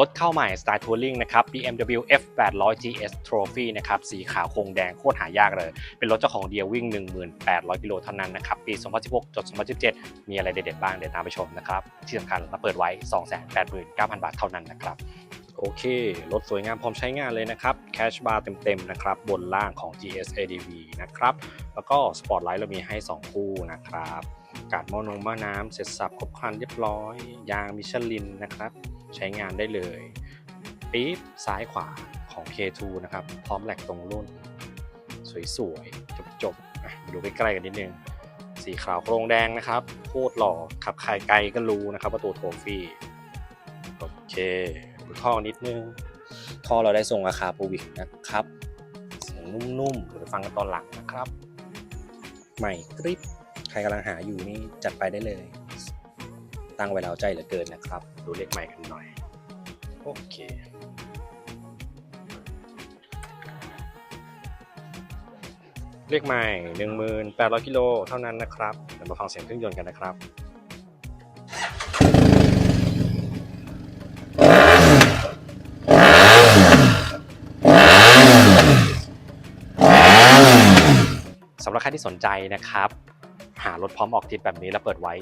รถเข้าใหม่สไตล์ทัวริงนะครับ BMW F 800 GS Trophy นะครับ สีขาวโครงแดงโคตรหายากเลย เป็นรถเจ้าของเดียววิ่ง 1800 กิโลเท่านั้นนะครับ ปี 2016จด2017 มีอะไรเด็ดๆบ้างเดี๋ยวตามไปชมนะครับ ที่สำคัญเราเปิดไว้ 289,000 บาทเท่านั้นนะครับโอเค รถสวยงามพร้อมใช้งานเลยนะครับ แคชบาร์เต็มๆนะครับ บนล่างของ GS ADV นะครับ แล้วก็สปอร์ตไลท์เรามีให้ 2 คู่นะครับ กาดหมอนงหม้อน้ำเสร็จสับครบครันเรียบร้อย ยางมิชลินนะครับ ใช้งานได้เลยปี๊บซ้ายขวาของ K2 นะครับ พร้อมแหลกตรงรุ่น สวยๆ จบๆมาดูใกล้ๆกันนิดนึง สีขาวโครงแดงนะครับโคตรหล่อขับใครไกลก็รู้นะครับว่าตัวโทฟี่โอเคดูท่อนิดนึง ท่อเราได้ทรงราคาโปรวิกนะครับ เสียงนุ่มๆเดี๋ยวฟังกันตอนหลังนะครับ ใหม่กริป ใครกำลังหาอยู่นี่จัดไปได้เลย ตั้งไว้แล้วใจเหลือเกินนะครับ ดูเลขใหม่กันหน่อย โอเคเลขใหม่1800กิโลเท่านั้นนะครับเดี๋ยวมาฟังเสียงเครื่องยนต์กันนะครับสำหรับใครที่สนใจนะครับ หารถพร้อมออกทิปแบบนี้แล้วเปิดไว้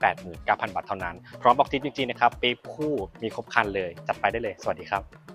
289,000 บาทเท่านั้น พร้อมออกทริปจริงๆนะครับปี๊บคู่มีครบคันเลย จัดไปได้เลย สวัสดีครับ